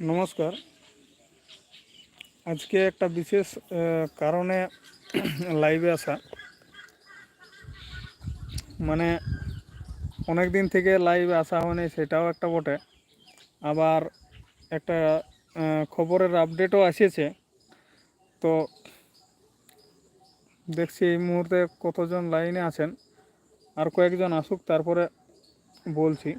নমস্কার। আজকে একটা বিশেষ কারণে লাইভে আসা। মানে অনেক দিন থেকে লাইভে আসা হয়নি, সেটাও একটা বটে। আবার একটা খবরের আপডেটও আসিয়েছে। তো দেখছি এই মুহূর্তে কতজন লাইনে আছেন, আর কয়েকজন আসুক, তারপরে বলছি।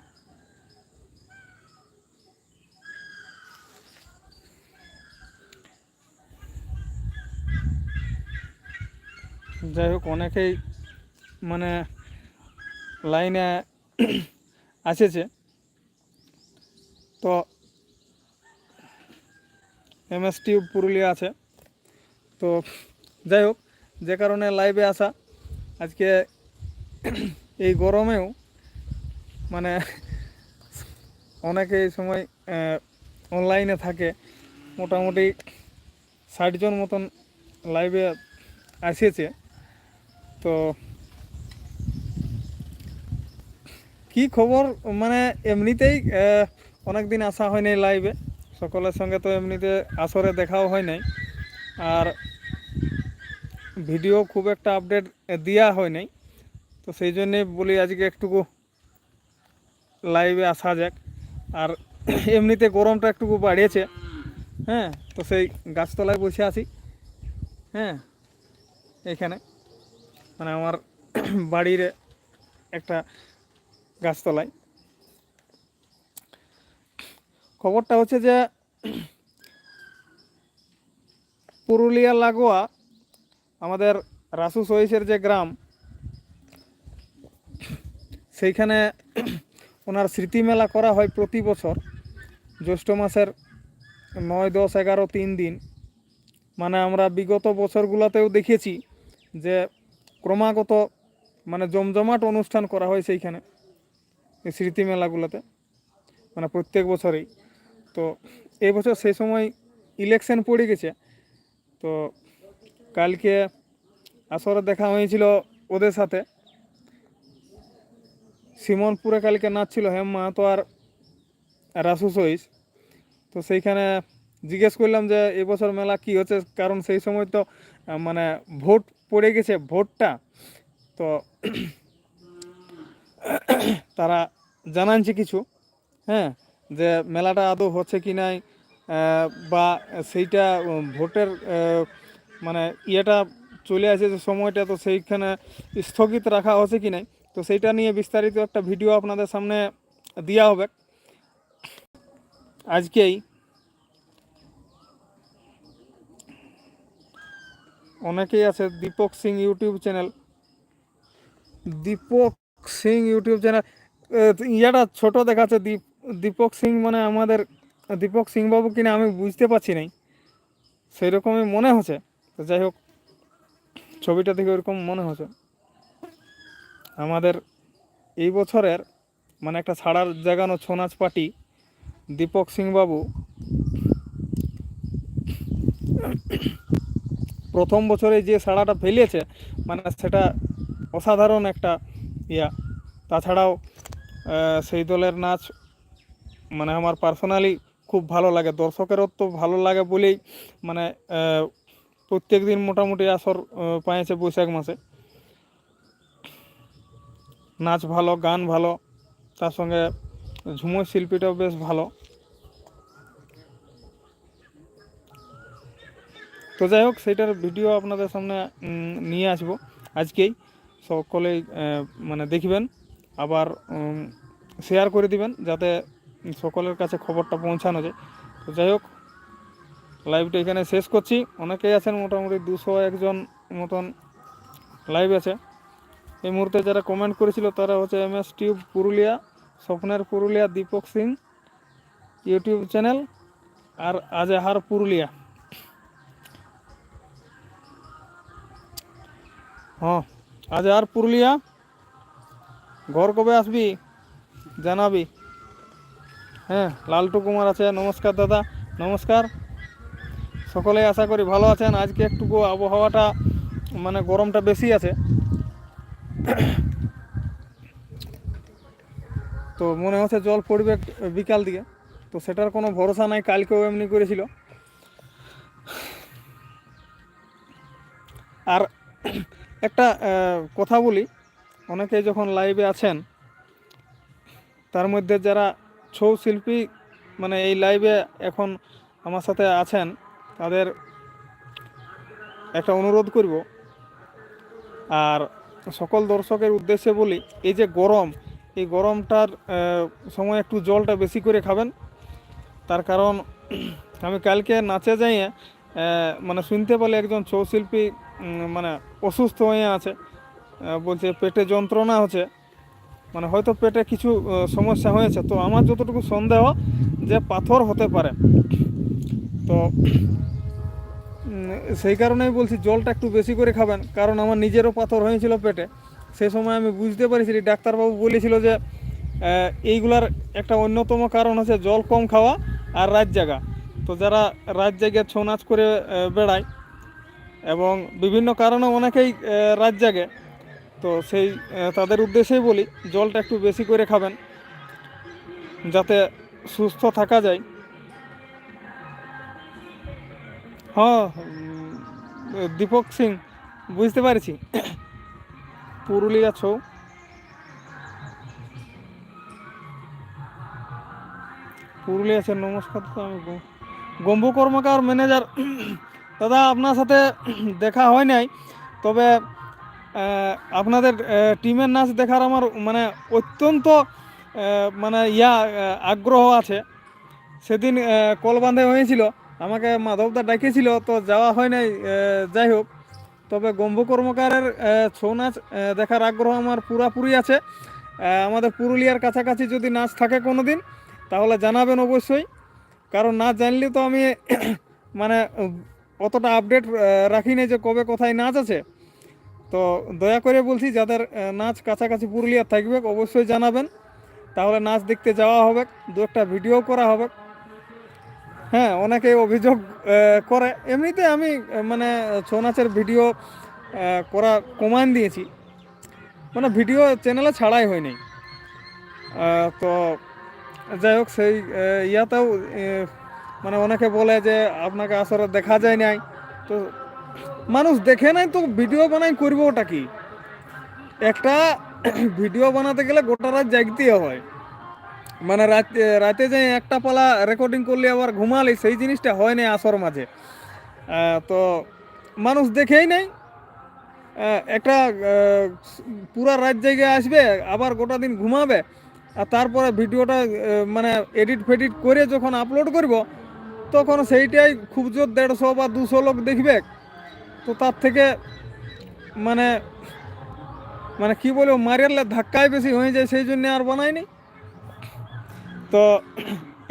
যাই হোক, অনেকেই মানে লাইনে আসেছে। তো এমএস টিউব পুরুলিয়া আছে। তো যাই হোক, যে কারণে লাইভে আসা। আজকে এই গরমেও মানে অনেকে এই সময় অনলাইনে থাকে। মোটামুটি ষাটজন মতন লাইভে আসিয়েছে তো কি খবর? মানে এমনিতেই অনেক দিন আসা নাই লাইভে সকলের সঙ্গে তো এমনিতে আসরে দেখাও হয় নাই। আর ভিডিও খুব একটা আপডেট দেওয়া হয় নাই। তো সেই জন্যে বলি আজকে একটুকু লাইভে আসা যাক। আর এমনিতে গরমটা একটুকু বাড়িয়েছে। হ্যাঁ তো সেই গাছতলায় বসে আছি। হ্যাঁ এইখানে মানে আমার বাড়ির একটা গাছতলায়। খবরটা হচ্ছে যে পুরুলিয়া লাগোয়া আমাদের রাসু সহিসের যে গ্রাম, সেইখানে ওনার স্মৃতি মেলা করা হয় প্রতি বছর জ্যৈষ্ঠ মাসের নয়, দশ, এগারো, তিন দিন। মানে আমরা বিগত বছরগুলোতেও দেখেছি যে ক্রমাগত মানে জমজমাট অনুষ্ঠান করা হয় সেইখানে স্মৃতি মেলাগুলোতে মানে প্রত্যেক বছরেই। তো এই বছর সেই সময় ইলেকশন পড়ে গেছে। তো কালকে আসরে দেখা হয়েছিল ওদের সাথে। সিমনপুরে কালকে নাচ ছিল হেম মাহাতো আর রাসু সইস তো সেইখানে জিজ্ঞেস করলাম যে এবছর মেলা কি হচ্ছে? কারণ সেই সময় তো মানে ভোট পড়ে গেছে ভোটটা, তো তারা জানানছে কিছু হ্যাঁ যে মেলাটা আদৌ হচ্ছে কি নাই বা সেইটা ভোটের মানে ইয়েটা চলে আসে যে সময়টা, তো সেইখানে স্থগিত রাখা হচ্ছে কি নাই, তো সেইটা নিয়ে বিস্তারিত একটা ভিডিও আপনাদের সামনে দেওয়া হবে। আজকেই অনেকেই আছে, Deepak Singh YouTube channel. Deepak Singh YouTube channel ইয়াটা ছোট দেখাচ্ছে, দীপ, দীপক সিং মানে আমাদের, দীপক সিং বাবু কিনা আমি বুঝতে পারছি নাই। সেই রকমই মনে হচ্ছে। তো যাই হোক, ছবিটা দেখে ওরকম মনে হচ্ছে। আমাদের এই বছরের মানে একটা ছাড়ার জাগানো ছৌ নাচ পার্টি, দীপক সিং বাবু প্রথম বছরে যে সাড়াটা ফেলিয়েছে মানে সেটা অসাধারণ একটা ইয়া। তাছাড়াও সেই দলের নাচ মানে আমার পার্সোনালি খুব ভালো লাগে। দর্শকেরও তো ভালো লাগে বলেই মানে প্রত্যেক দিন মোটামুটি আসর পাইছে বৈশাখ মাসে। নাচ ভালো, গান ভালো, তার সঙ্গে ঝুমুর শিল্পীটাও বেশ ভালো। তো যাই হোক, সেইটার ভিডিও আপনাদের সামনে নিয়ে আসব। আজকেই সকলেই মানে দেখবেন, আবার শেয়ার করে দিবেন, যাতে সকলের কাছে খবরটা পৌঁছানো যায়। তো যাই হোক লাইভটা এখানে শেষ করছি। অনেকেই আছেন, মোটামুটি দুশো একজন মতন লাইভ আছে। এই মুহূর্তে যারা কমেন্ট করেছিল, তারা হচ্ছে এম এস টিউব পুরুলিয়া, স্বপ্নের পুরুলিয়া, দীপক সিং ইউটিউব চ্যানেল আর আজহার পুরুলিয়া। হ্যাঁ আজ আর পুরুলিয়া? ঘর কবে আসবি? জানাবি? হ্যাঁ লালটু কুমার আছে, নমস্কার দাদা, নমস্কার। সকলে আশা করি ভালো আছেন। আজকে একটুকু আবহাওয়াটা মানে গরমটা বেশি আছে। তো মনে হচ্ছে জল পড়বে বিকাল দিকে। তো সেটার কোনো ভরসা নাই, কালকেও এমনি করেছিল। আর একটা কথা বলি। অনেকে যখন লাইভে আছেন, তার মধ্যে যারা ছৌ শিল্পী মানে এই লাইভে এখন আমার সাথে আছেন, তাদের একটা অনুরোধ করব। আর সকল দর্শকের উদ্দেশ্যে বলি, এই যে গরম, এই গরমটার সময় একটু জলটা বেশি করে খাবেন। তার কারণ, আমি কালকে নাচে যাইয়ে মানে শুনতে পেলে একজন ছৌ শিল্পী মানে অসুস্থ হয়ে আছে। বলছে পেটে যন্ত্রণা হচ্ছে। মানে হয়তো পেটে কিছু সমস্যা হয়েছে। তো আমার যতটুকু সন্দেহ যে পাথর হতে পারে। তো সেই কারণেই বলছি জলটা একটু বেশি করে খাবেন। কারণ আমার নিজেরও পাথর হয়েছিল পেটে। সেই সময় আমি বুঝতে পারছিলি ডাক্তারবাবু বলেছিল যে এইগুলার একটা অন্যতম কারণ হচ্ছে জল কম খাওয়া আর রাত জাগা। তো যারা রাত জায়গায় ছৌ নাচ করে বেড়ায় এবং বিভিন্ন কারণে অনেকেই রাত জাগে। তো সেই তাদের উদ্দেশ্যেই বলি, জলটা একটু বেশি করে খাবেন, যাতে সুস্থ থাকা যায়। হ্যাঁ দীপক সিং, বুঝতে পারছি। পুরুলিয়া ছৌ। পুরুলিয়া আছে নমস্কার তো আমি গম্বু কর্মকার ম্যানেজার। দাদা আপনার সাথে দেখা হয় নাই তবে আপনাদের টিমের নাচ দেখার আমার মানে অত্যন্ত মানে ইয়া আগ্রহ আছে। সেদিন আহ, কল বাঁধে হয়েছিল আমাকে মাধবদা ডাকিয়েছিল তো যাওয়া হয় নাই যাই হোক। তবে গম্ভ কর্মকারের ছৌ নাচ দেখার আগ্রহ আমার পুরাপুরি আছে। আমাদের পুরুলিয়ার কাছাকাছি যদি নাচ থাকে কোনো দিন তাহলে জানাবেন অবশ্যই। কারণ নাচ জানলে তো আমি মানে অতটা আপডেট রাখি নাই যে কবে কোথায় নাচ আছে। তো দয়া করে বলছি, যাদের নাচ কাছাকাছি পুরুলিয়ার থাকবে, অবশ্যই জানাবেন। তাহলে নাচ দেখতে যাওয়া হবে, দু একটা ভিডিও করা হবে। হ্যাঁ অনেকে অভিযোগ করে। এমনিতে আমি মানে ছৌ নাচের ভিডিও করা কমান দিয়েছি। মানে ভিডিও চ্যানেলে ছাড়াই হয়নি। তো যাই হোক, সেই ইয়াতেও মানে অনেকে বলে যে আপনাকে আসলে দেখা যায় নাই। তো মানুষ দেখে নাই তো ভিডিও বানাই করব ওটা কি? একটা ভিডিও বানাতে গেলে গোটা রাত জাগতে হয়। মানে রাতে রাতে যে একটা পালা রেকর্ডিং করলে আবার ঘুমালে, সেই জিনিসটা হয় না আসর মাঝে। তো মানুষ দেখেই নেই। একটা পুরা রাত জায়গায় আসবে, আবার গোটা দিন ঘুমাবে। আর তারপরে ভিডিওটা মানে এডিট ফেডিট করে যখন আপলোড করব তখন সেইটাই খুব জোর, দেড়শো বা দুশো লোক দেখবে। তো তার থেকে মানে মানে কি বলব মারিয়ালে ধাক্কায় বেশি হয়ে যায়, সেই জন্য আর বানায়নি। তো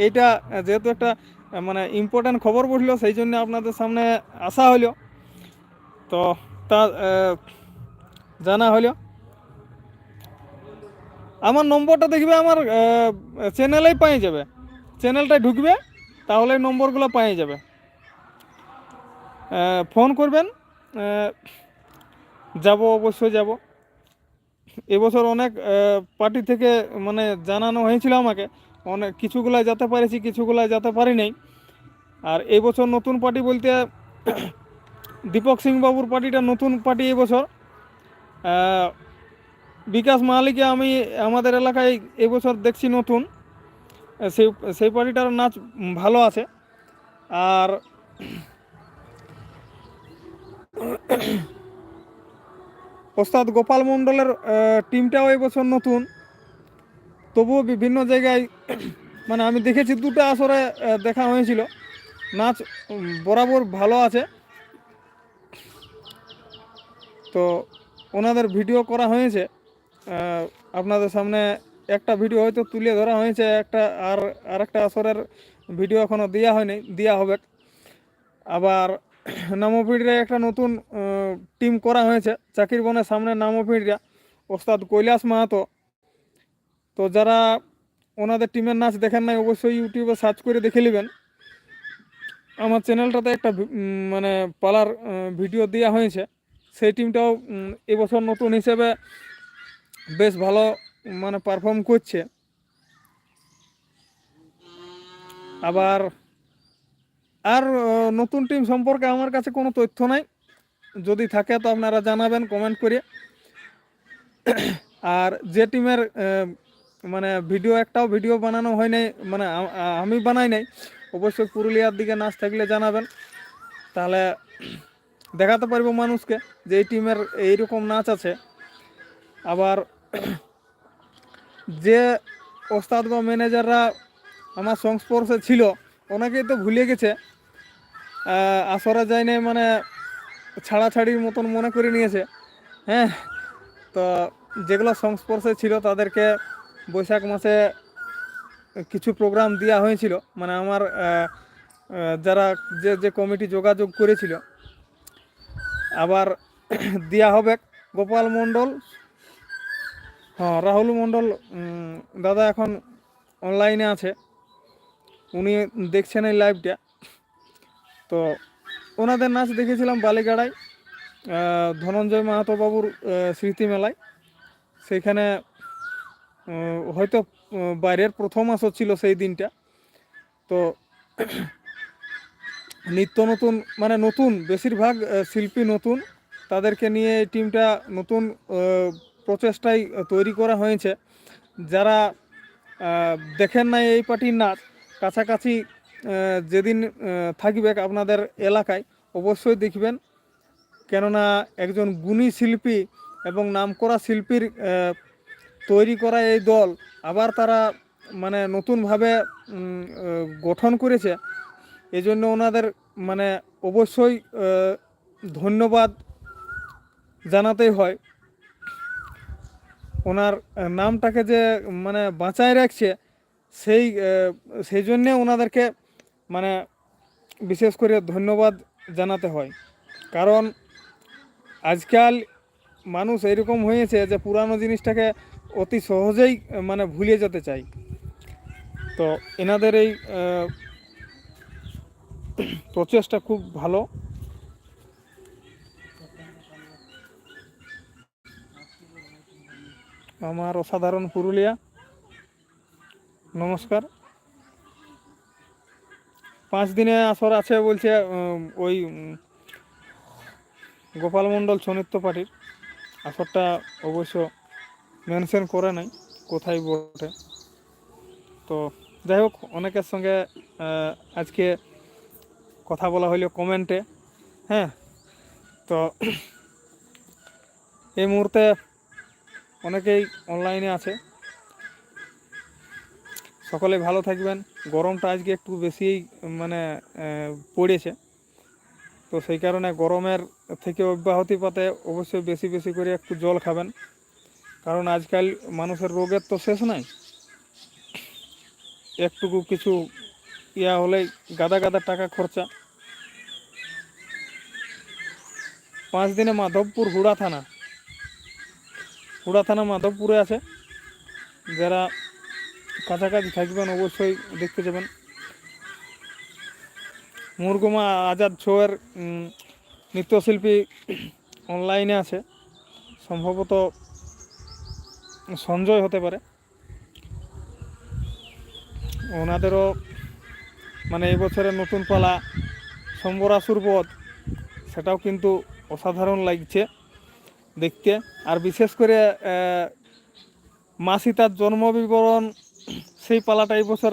এইটা যেহেতু একটা মানে ইম্পর্ট্যান্ট খবর বসল, সেই জন্য আপনাদের সামনে আসা হলো। তো তা জানা হলো। আমার নম্বরটা দেখবে আমার চ্যানেলেই পাই যাবে। চ্যানেলটায় ঢুকবে। তাহলে নম্বরগুলো পাই যাবে। ফোন করবেন। যাব, অবশ্যই যাব। এবছর অনেক পার্টি থেকে মানে জানানো হয়েছিল আমাকে। অনেক কিছুগুলা যেতে পারেছি কিছুগুলা যেতে পারি নাই আর এবছর নতুন পার্টি বলতে, দীপক সিং বাবুর পার্টিটা নতুন পার্টি এই বছর বিকাশ মালিকে আমি, আমাদের এলাকায় এবছর দেখছি নতুন। সেই সেই পার্টিটার নাচ ভালো আছে। আর ওস্তাদ গোপাল মণ্ডলের টিমটাও এবছর নতুন। তবুও বিভিন্ন জায়গায় মানে আমি দেখেছি দুটো আসরে দেখা হয়েছিল। নাচ বরাবর ভালো আছে। তো ওনাদের ভিডিও করা হয়েছে। আপনাদের সামনে একটা ভিডিও হয়তো তুলে ধরা হয়েছে, একটা আর আরেকটা আসরের ভিডিও এখনও দেওয়া হয়নি দেওয়া হবে। আবার নামপিড়িয়া একটা নতুন টিম করা হয়েছে, চাকির বনের সামনে নামপিড়িয়া ওস্তাদ কৈলাস মাহাতো। তো যারা ওনাদের টিমের নাচ দেখেন নাই, অবশ্যই ইউটিউবে সার্চ করে দেখে নেবেন। আমার চ্যানেলটাতে একটা মানে পালার ভিডিও দেওয়া হয়েছে। সেই টিমটাও এবছর নতুন হিসেবে বেশ ভালো মানে পারফর্ম করছে। আবার, আর নতুন টিম সম্পর্কে আমার কাছে কোনো তথ্য নাই। যদি থাকে তো আপনারা জানাবেন কমেন্ট করে। আর যে টিমের মানে ভিডিও একটাও ভিডিও বানানো হয় নাই মানে আমি বানাই নাই অবশ্যই পুরুলিয়ার দিকে নাচ থাকলে জানাবেন। তাহলে দেখাতে পারব মানুষকে যে এই টিমের এইরকম নাচ আছে। আবার যে ওস্তাদ বা ম্যানেজাররা আমার সংস্পর্শে ছিল অনেকেই তো ভুলে গেছে। আসরা যায় নাই মানে ছাড়াছাড়ির মতন মনে করে নিয়েছে। হ্যাঁ তো যেগুলো সংস্পর্শে ছিল তাদেরকে বৈশাখ মাসে কিছু প্রোগ্রাম দেওয়া হয়েছিল। মানে আমার যারা যে যে কমিটি যোগাযোগ করেছিল। আবার দেওয়া হবে গোপাল মণ্ডল হ্যাঁ রাহুল মণ্ডল দাদা এখন অনলাইনে আছে। উনি দেখছেন এই লাইভটা তো ওনাদের নাচ দেখেছিলাম বালিগাড়ায় ধনঞ্জয় মাহাতো বাবুর স্মৃতি মেলায় সেইখানে হয়তো বাইরের প্রথম আসর ছিল সেই দিনটা। তো নিত্য নতুন মানে নতুন, বেশিরভাগ শিল্পী নতুন। তাদেরকে নিয়ে এই টিমটা নতুন প্রচেষ্টায় তৈরি করা হয়েছে। যারা দেখেন নাই এই পার্টির নাচ, কাছাকাছি যেদিন থাকবে আপনাদের এলাকায়, অবশ্যই দেখবেন। কেননা একজন গুণী শিল্পী এবং নামকরা শিল্পীর তৈরি করা এই দল আবার তারা মানে নতুনভাবে গঠন করেছে। এই জন্য ওনাদের মানে অবশ্যই ধন্যবাদ জানাতেই হয়। ওনার নামটাকে যে মানে বাঁচায় রাখছে, সেই সেই জন্যে ওনাদেরকে মানে বিশেষ করে ধন্যবাদ জানাতে হয়। কারণ, আজকাল মানুষ এরকম হয়েছে যে, পুরানো জিনিসটাকে অতি সহজেই মানে ভুলিয়ে যেতে চাই তো, এনাদের এই প্রচেষ্টা খুব ভালো। আমার অসাধারণ পুরুলিয়া। নমস্কার। পাঁচ দিনে আসর আছে বলছে ওই গোপাল মণ্ডল সনিত্য পার্টির। আসরটা অবশ্য মেনশন করে নাই, কোথায় বটে। তো যাই হোক, অনেকের সঙ্গে আজকে কথা বলা হইল কমেন্টে হ্যাঁ? তো এই মুহূর্তে অনেকেই অনলাইনে আছে। সকলে ভালো থাকবেন। গরমটা আজকে একটু বেশি মানে পড়েছে। তো সেই কারণে গরমের থেকে অব্যাহতি পাতে অবশ্যই বেশি বেশি করে একটু জল খাবেন। কারণ আজকাল মানুষের রোগের তো শেষ নাই। একটুকু কিছু ইয়া হলেই গাদা গাদা টাকা খরচা। পাঁচ দিনে মাধবপুর হুড়া থানা। হুড়া থানা মাধবপুরে আছে। যারা কাছাকাছি থাকবেন অবশ্যই দেখতে যাবেন। মুরগুমা আজাদ ছোয়ের নৃত্যশিল্পী অনলাইনে আছে। সম্ভবত সঞ্জয় হতে পারে। ওনাদেরও মানে এই বছরের নতুন পালা, সম্বরাসুর পথ সেটাও কিন্তু অসাধারণ লাগছে। দেখতে। আর বিশেষ করে মাসি তার জন্ম বিবরণ, সেই পালাটা এই বছর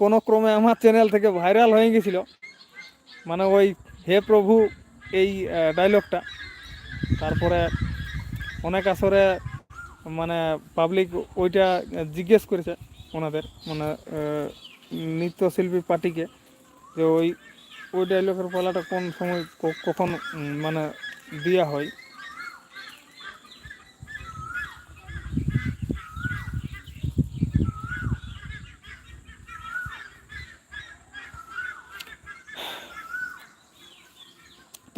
কোনো ক্রমে আমার চ্যানেল থেকে ভাইরাল হয়ে গেছিল। মানে ওই হে প্রভু এই ডায়লগটা তারপরে অনেক আসরে মানে পাবলিক ওইটা জিজ্ঞেস করেছে ওনাদের মানে নৃত্যশিল্পী পার্টিকে, যে ওই ওই ডায়লগের পালাটা কোন সময় কখন মানে দেওয়া হয়।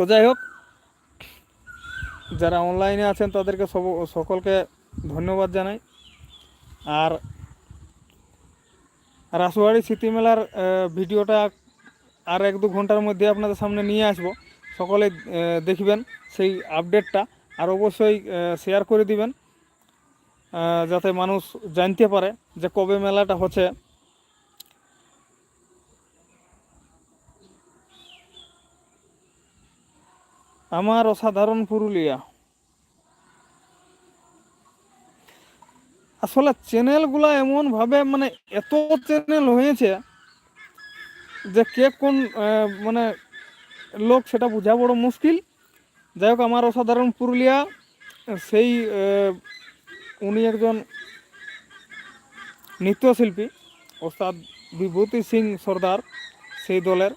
তো যাই হোক, যারা অনলাইনে আছেন তাদেরকে সব, সকলকে ধন্যবাদ জানাই। আর রাসুয়ারি স্মৃতি মেলার ভিডিওটা আর এক দু ঘণ্টার মধ্যে আপনাদের সামনে নিয়ে আসব। সকলে দেখবেন সেই আপডেটটা আর অবশ্যই শেয়ার করে দিবেন যাতে মানুষ জানতে পারে যে কবে মেলাটা হচ্ছে। আমার অসাধারণ পুরুলিয়া। আসলে চ্যানেলগুলো এমনভাবে মানে এত চ্যানেল হয়েছে যে কে কোন মানে লোক সেটা বোঝা বড় মুশকিল। যাই হোক, আমার অসাধারণ পুরুলিয়া, সেই উনি একজন নৃত্যশিল্পী, ওস্তাদ বিভূতি সিং সর্দার, সেই দলের।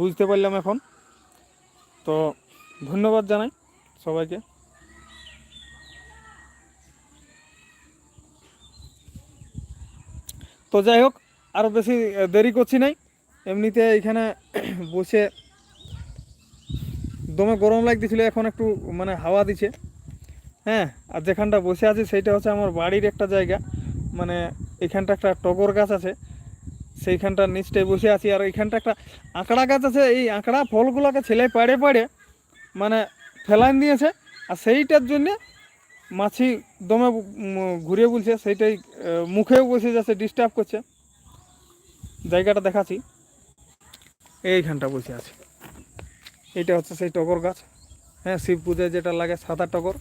বুঝতে পারলাম এখন। তো ধন্যবাদ জানাই সবাইকে। তো যাই হোক আরও বেশি দেরি করছি নাই। এমনিতে এখানে বসে দমে গরম লাগতেছিল, এখন একটু মানে হাওয়া দিছে। হ্যাঁ আর যেখানটা বসে আছি সেইটা হচ্ছে আমার বাড়ির একটা জায়গা। মানে এখানটা একটা টগর গাছ আছে। সেইখানটার নিচটায় বসে আছি আর এইখানটা একটা আঁকড়া গাছ আছে। এই আঁকড়া ফলগুলোকে ছেলে পাড়ে পাড়ে মানে ফেলান দিয়েছে। আর সেইটার জন্যে মাছি দমে ঘুরে বলছে, সেইটাই মুখেও বসে যাচ্ছে ডিস্টার্ব করছে। জায়গাটা দেখাচ্ছি। এইখানটা বসে আছে। এইটা হচ্ছে সেই টগর গাছ। হ্যাঁ শিব পূজায় যেটা লাগে সাদা টগর।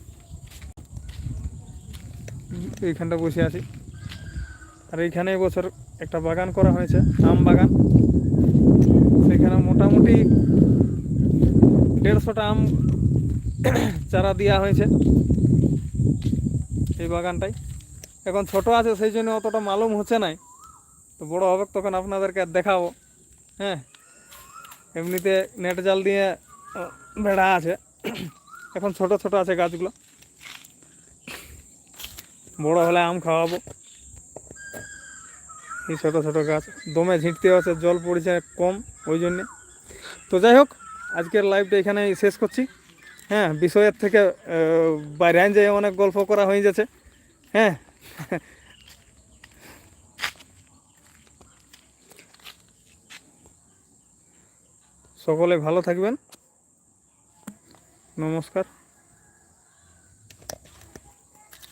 এইখানটা বসে আছি। আর এইখানে এবছর একটা বাগান করা হয়েছে, আম বাগান। সেখানে মোটামুটি দেড়শোটা আম চারা দেওয়া হয়েছে এই বাগানটাই এখন ছোট আছে, সেই জন্য অতটা মালুম হচ্ছে নাই। তো বড় হবে, তখন আপনাদেরকে দেখাবো। হ্যাঁ এমনিতে নেট জাল দিয়ে বেড়া আছে। এখন ছোট ছোট আছে গাছগুলো। বড় হলে আম খাওয়াবো। এই ছোটো ছোটো গাছ। দমে ঝিঁটতে আছে জল পড়েছে কম, ওই জন্যে। তো যাই হোক, আজকের লাইভটা এখানে শেষ করছি। হ্যাঁ বিষয়ের থেকে বাইরে যে অনেক গল্প করা হয়ে যাচ্ছে হ্যাঁ। সকলে ভালো থাকবেন। নমস্কার।